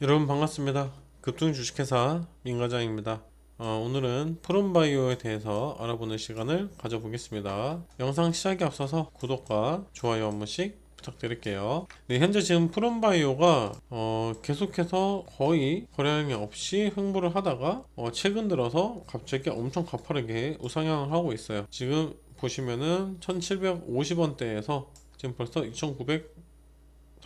여러분 반갑습니다. 급등 주식회사 민과장입니다. 어, 오늘은 푸른바이오에 대해서 알아보는 시간을 가져보겠습니다. 영상 시작에 앞서서 구독과 좋아요 한 번씩 부탁드릴게요. 네, 현재 지금 푸른바이오가 어, 계속해서 거의 거래량이 없이 횡보를 하다가 어, 최근 들어서 갑자기 엄청 가파르게 우상향을 하고 있어요. 지금 보시면은 1750원대에서 지금 벌써 2900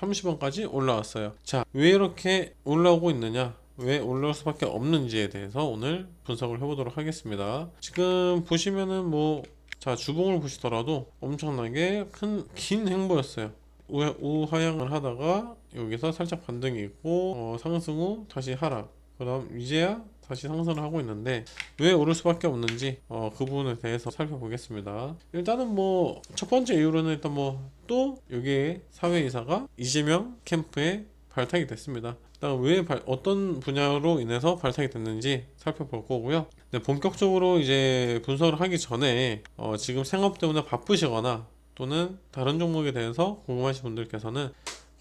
30원까지 올라왔어요. 자, 왜 이렇게 올라오고 있느냐? 왜 올라올 수밖에 없는지에 대해서 오늘 분석을 해보도록 하겠습니다. 지금 보시면은 뭐, 자, 주봉을 보시더라도 엄청나게 큰, 긴 행보였어요. 우, 우하향을 하다가 여기서 살짝 반등이 있고, 어, 상승 후 다시 하락. 그 다음 이제야 다시 상승을 하고 있는데 왜 오를 수밖에 없는지 어, 그 부분에 대해서 살펴보겠습니다. 일단은 뭐 첫 번째 이유로는 일단 뭐 또 여기에 사회이사가 이재명 캠프에 발탁이 됐습니다. 일단 왜 발- 어떤 분야로 인해서 발탁이 됐는지 살펴볼 거고요. 네, 본격적으로 이제 분석을 하기 전에 어, 지금 생업 때문에 바쁘시거나 또는 다른 종목에 대해서 궁금하신 분들께서는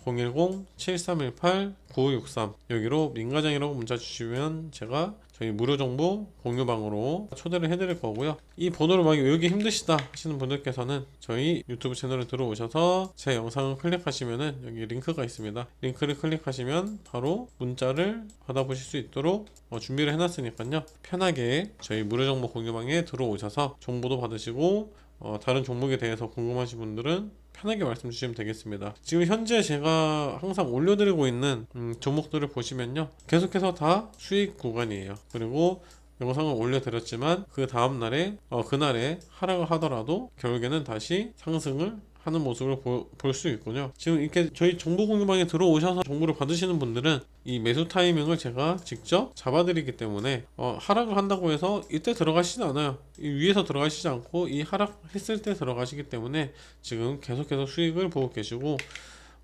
010-7318-9563 여기로 민가장이라고 문자 주시면 제가 저희 무료 정보 공유방으로 초대를 해드릴 거고요. 이 번호를 막 외우기 힘드시다 하시는 분들께서는 저희 유튜브 채널에 들어오셔서 제 영상을 클릭하시면은 여기 링크가 있습니다. 링크를 클릭하시면 바로 문자를 받아보실 수 있도록 어, 준비를 해놨으니까요. 편하게 저희 무료 정보 공유방에 들어오셔서 정보도 받으시고 어, 다른 종목에 대해서 궁금하신 분들은 편하게 말씀 주시면 되겠습니다. 지금 현재 제가 항상 올려드리고 있는 음, 종목들을 보시면요. 계속해서 다 수익 구간이에요. 그리고 영상을 올려드렸지만 그 다음날에 어, 그날에 하락을 하더라도 결국에는 다시 상승을 하는 모습을 볼 수 있군요. 지금 이렇게 저희 정보 공유방에 들어오셔서 정보를 받으시는 분들은 이 매수 타이밍을 제가 직접 잡아드리기 때문에 어, 하락을 한다고 해서 이때 들어가시지 않아요. 이 위에서 들어가시지 않고 이 하락했을 때 들어가시기 때문에 지금 계속해서 수익을 보고 계시고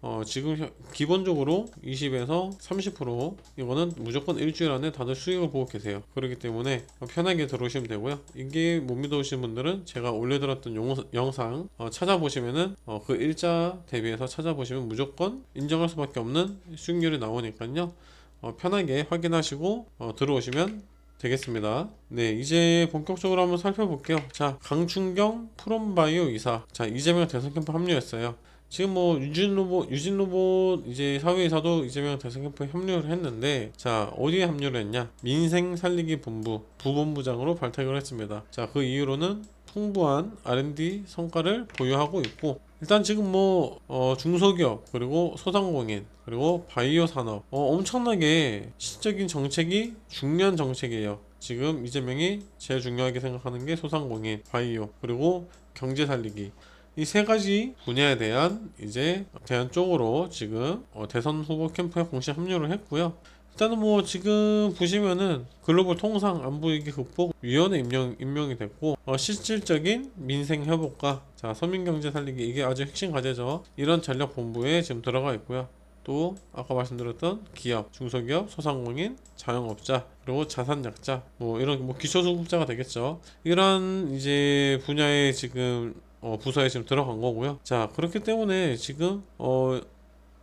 어, 지금 현- 기본적으로 20에서 30% 이거는 무조건 일주일 안에 다들 수익을 보고 계세요. 그렇기 때문에 편하게 들어오시면 되고요. 이게 못 믿어오시는 분들은 제가 올려드렸던 용, 영상 어, 찾아보시면은 어, 그 일자 대비해서 찾아보시면 무조건 인정할 수밖에 없는 수익률이 나오니까요. 어, 편하게 확인하시고 어, 들어오시면 되겠습니다. 네, 이제 본격적으로 한번 살펴볼게요. 자, 강춘경 프롬바이오 이사. 자, 이재명 대선 캠프 합류했어요. 지금 뭐 유진 로봇 유진 로봇 이제 사회이사도 이재명 대선 캠프에 합류를 했는데 자 어디에 합류를 했냐? 민생 살리기 본부 부본부장으로 발탁을 했습니다. 자 그 이유로는 풍부한 R&D 성과를 보유하고 있고 일단 지금 뭐 어, 중소기업 그리고 소상공인 그리고 바이오 산업 어, 엄청나게 시적인 정책이 중요한 정책이에요. 지금 이재명이 제일 중요하게 생각하는 게 소상공인 바이오 그리고 경제 살리기 이 세 가지 분야에 대한 이제 대안 쪽으로 지금 어, 대선 후보 캠프에 공식 합류를 했고요. 일단은 뭐 지금 보시면은 글로벌 통상 안보 위기 극복 위원회 임명 임명이 됐고 어, 실질적인 민생 회복과 자 서민 경제 살리기 이게 아주 핵심 과제죠. 이런 전략 본부에 지금 들어가 있고요. 또 아까 말씀드렸던 기업, 중소기업, 소상공인, 자영업자 그리고 자산약자 뭐 이런 뭐 기초수급자가 되겠죠. 이런 이제 분야에 지금 어, 부서에 지금 들어간 거고요. 자 그렇기 때문에 지금 어,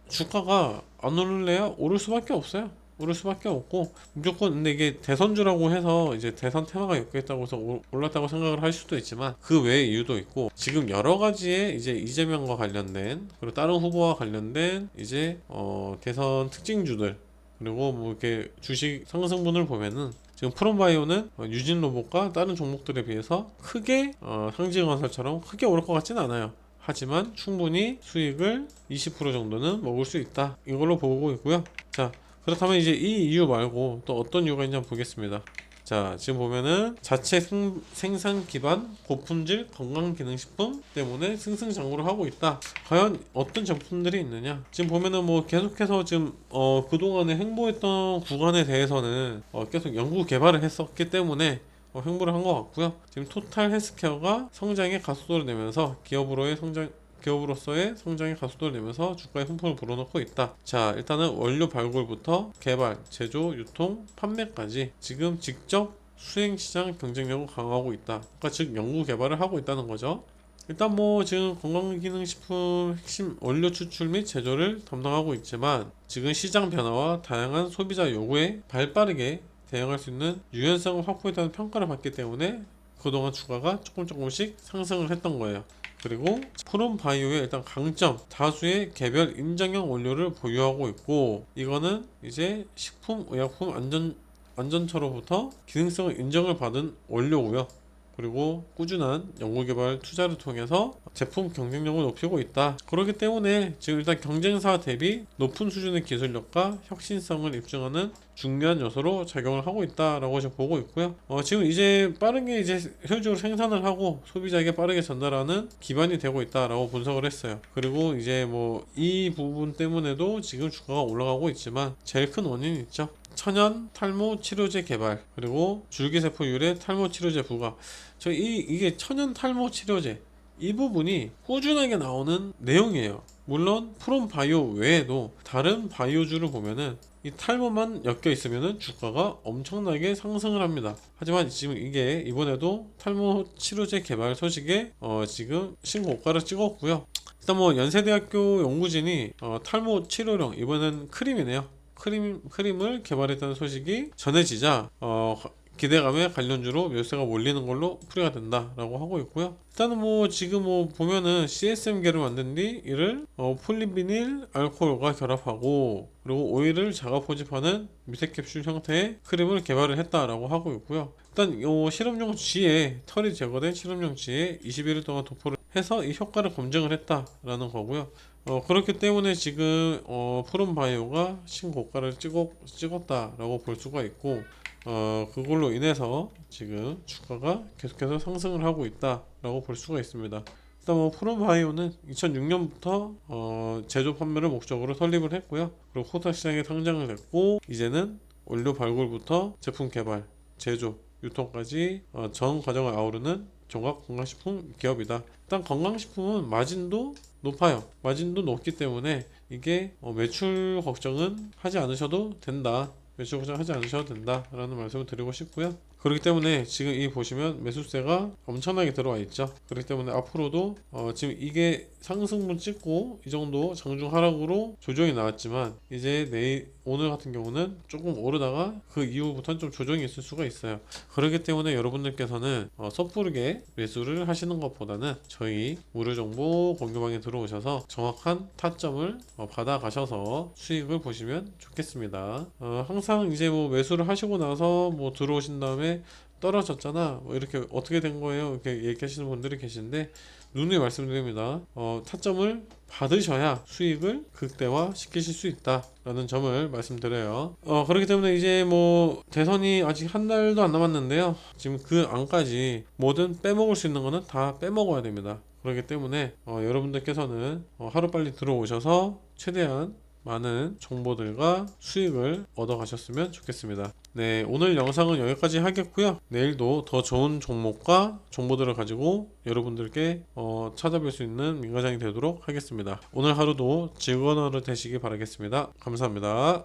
주가가 안 오를래야 오를 수밖에 없어요. 오를 수밖에 없고 무조건 근데 이게 대선주라고 해서 이제 대선 테마가 엮여 있다고 해서 올- 올랐다고 생각을 할 수도 있지만 그 외의 이유도 있고 지금 여러 가지의 이제 이재명과 관련된 그리고 다른 후보와 관련된 이제 어 대선 특징주들 그리고 뭐 이렇게 주식 상승분을 보면은 지금 프롬바이오는 어, 유진 로봇과 다른 종목들에 비해서 크게 어, 상징건설처럼 크게 오를 것 같지는 않아요. 하지만 충분히 수익을 20% 정도는 먹을 수 있다. 이걸로 보고 있고요. 자, 그렇다면 이제 이 이유 말고 또 어떤 이유가 있는지 한번 보겠습니다. 자, 지금 보면은 자체 생, 생산 기반 고품질 건강기능식품 때문에 승승장구를 하고 있다. 과연 어떤 제품들이 있느냐? 지금 보면은 뭐 계속해서 지금 어 그동안에 행보했던 구간에 대해서는 어 계속 연구 개발을 했었기 때문에 어, 횡보를 한 것 같고요. 지금 토탈 헬스케어가 성장에 가속도를 내면서 기업으로의 성장 기업으로서의 성장에 가속도를 내면서 주가에 훈풍을 불어넣고 있다. 자, 일단은 원료 발굴부터 개발, 제조, 유통, 판매까지 지금 직접 수행 시장 경쟁력을 강화하고 있다. 그러니까 즉 연구 개발을 하고 있다는 거죠. 일단 뭐 지금 건강기능식품 핵심 원료 추출 및 제조를 담당하고 있지만 지금 시장 변화와 다양한 소비자 요구에 발빠르게 대응할 수 있는 유연성을 확보했다는 평가를 받기 때문에 그동안 주가가 조금 조금씩 상승을 했던 거예요. 그리고 프롬 바이오의 일단 강점 다수의 개별 인정형 원료를 보유하고 있고 이거는 이제 식품 의약품 안전 안전처로부터 기능성을 인정을 받은 원료고요. 그리고 꾸준한 연구개발 투자를 통해서 제품 경쟁력을 높이고 있다. 그렇기 때문에 지금 일단 경쟁사 대비 높은 수준의 기술력과 혁신성을 입증하는 중요한 요소로 작용을 하고 있다라고 지금 보고 있고요. 어, 지금 이제 빠르게 이제 효율적으로 생산을 하고 소비자에게 빠르게 전달하는 기반이 되고 있다라고 분석을 했어요. 그리고 이제 뭐 이 부분 때문에도 지금 주가가 올라가고 있지만 제일 큰 원인이 있죠. 천연 탈모 치료제 개발 그리고 줄기세포 유래 탈모 치료제 부과 저 이 이게 천연 탈모 치료제 이 부분이 꾸준하게 나오는 내용이에요. 물론 프롬 바이오 외에도 다른 바이오주를 보면은 이 탈모만 엮여 있으면은 주가가 엄청나게 상승을 합니다. 하지만 지금 이게 이번에도 탈모 치료제 개발 소식에 어 지금 신고가를 찍었고요. 일단 뭐 연세대학교 연구진이 어 탈모 치료령 이번엔 크림이네요. 크림 크림을 개발했다는 소식이 전해지자 어 기대감에 관련주로 매수세가 몰리는 걸로 풀이가 된다라고 하고 있고요. 일단은 뭐 지금 뭐 보면은 CSM계를 만든 뒤 이를 어, 폴리비닐 알코올과 결합하고 그리고 오일을 자가 포집하는 미세 캡슐 형태의 크림을 개발을 했다라고 하고 있고요. 일단 이 실험용 쥐에 털이 제거된 실험용 쥐에 21일 동안 도포를 해서 이 효과를 검증을 했다라는 거고요. 어, 그렇기 때문에 지금 어, 푸른 바이오가 신고가를 찍었, 찍었다라고 볼 수가 있고 어, 그걸로 인해서 지금 주가가 계속해서 상승을 하고 있다라고 볼 수가 있습니다. 일단 뭐 푸른바이오는 2006년부터 어, 제조 판매를 목적으로 설립을 했고요. 그리고 코타 시장에 상장을 했고 이제는 원료 발굴부터 제품 개발, 제조, 유통까지 어, 전 과정을 아우르는 종합 건강식품 기업이다. 일단 건강식품은 마진도 높아요. 마진도 높기 때문에 이게 어, 매출 걱정은 하지 않으셔도 된다. 매출 걱정하지 않으셔도 된다라는 말씀을 드리고 싶고요. 그렇기 때문에 지금 이 보시면 매수세가 엄청나게 들어와 있죠. 그렇기 때문에 앞으로도 어, 지금 이게 상승분 찍고 이 정도 장중 하락으로 조정이 나왔지만 이제 내일 오늘 같은 경우는 조금 오르다가 그 이후부터는 좀 조정이 있을 수가 있어요. 그렇기 때문에 여러분들께서는 어, 섣부르게 매수를 하시는 것보다는 저희 무료 정보 공유방에 들어오셔서 정확한 타점을 어, 받아 가셔서 수익을 보시면 좋겠습니다. 어, 항상 이제 뭐 매수를 하시고 나서 뭐 들어오신 다음에 떨어졌잖아. 뭐 이렇게 어떻게 된 거예요? 이렇게 얘기하시는 분들이 계신데 누누이 말씀드립니다. 어, 타점을 받으셔야 수익을 극대화 시키실 수 있다라는 점을 말씀드려요. 어, 그렇기 때문에 이제 뭐 대선이 아직 한 달도 안 남았는데요. 지금 그 안까지 뭐든 빼먹을 수 있는 거는 다 빼먹어야 됩니다. 그렇기 때문에 어, 여러분들께서는 어, 하루빨리 들어오셔서 최대한 많은 정보들과 수익을 얻어 가셨으면 좋겠습니다. 네, 오늘 영상은 여기까지 하겠고요. 내일도 더 좋은 종목과 정보들을 가지고 여러분들께 어, 찾아뵐 수 있는 민가장이 되도록 하겠습니다. 오늘 하루도 즐거운 하루 되시기 바라겠습니다. 감사합니다.